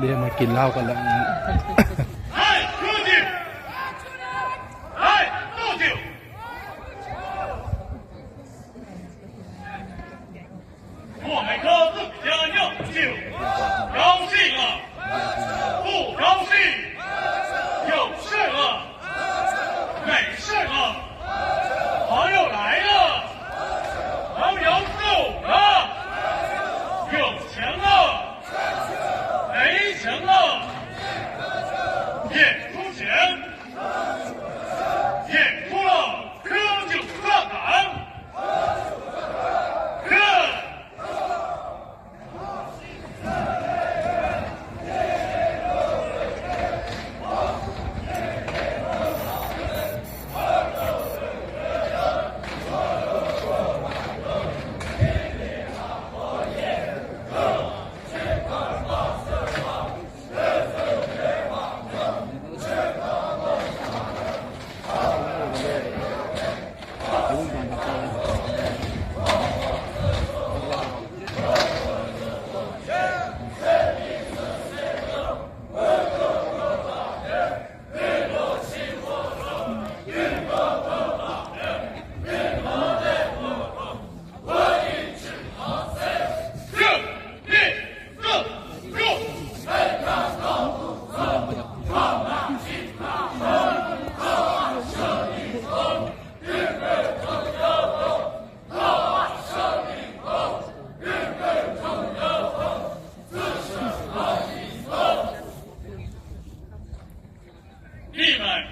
เรียกมากินเหล้ากันแล้ว 没钱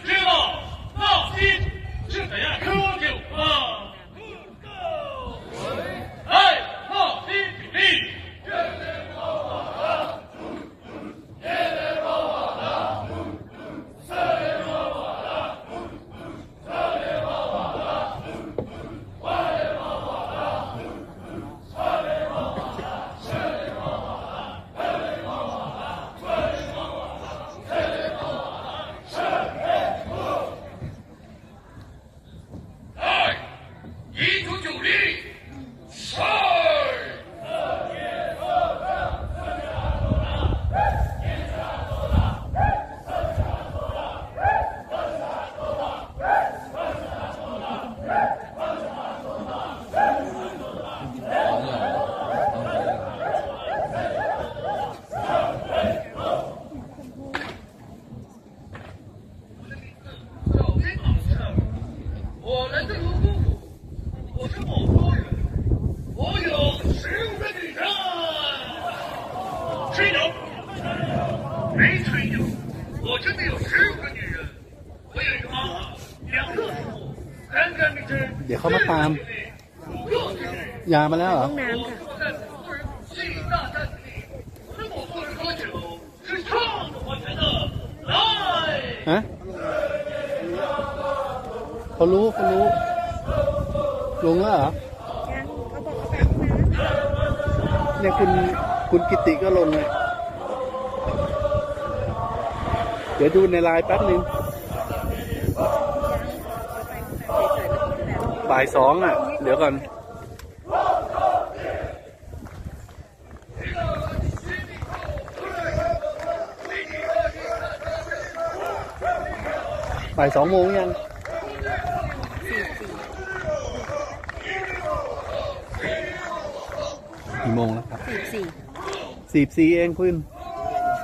Kill 我是某州人，我有十五个女人。吹牛？没吹牛，我真的有十五个女人。我有一个妈妈，两个叔父，三个女婿， เดี๋ยวเขามาตาม 五个侄女。 ยามาแล้วเหรอ ห้องน้ำค่ะ 我在某州人信大战里，我们某州人喝酒是唱着花钱的。来。 ฮะเขารู้เขารู้ ลงแล้วเหรอยังเขาบอกเขาไปห้องน้ำเนี่ยคุณคุณกิติก็ลงเลย เดี๋ยวดูในไลน์แป๊บนึงบ่ายสองอะ เดี๋ยวก่อนบ่ายสองโมงยัง กี่โมงแล้วครับสี่สี่สิบสี่เองคุณ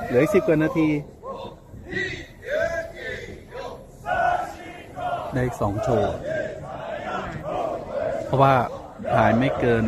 เหลือสิบกว่านาทีได้อีกสองโชว์ เพราะว่าถ่ายไม่เกิน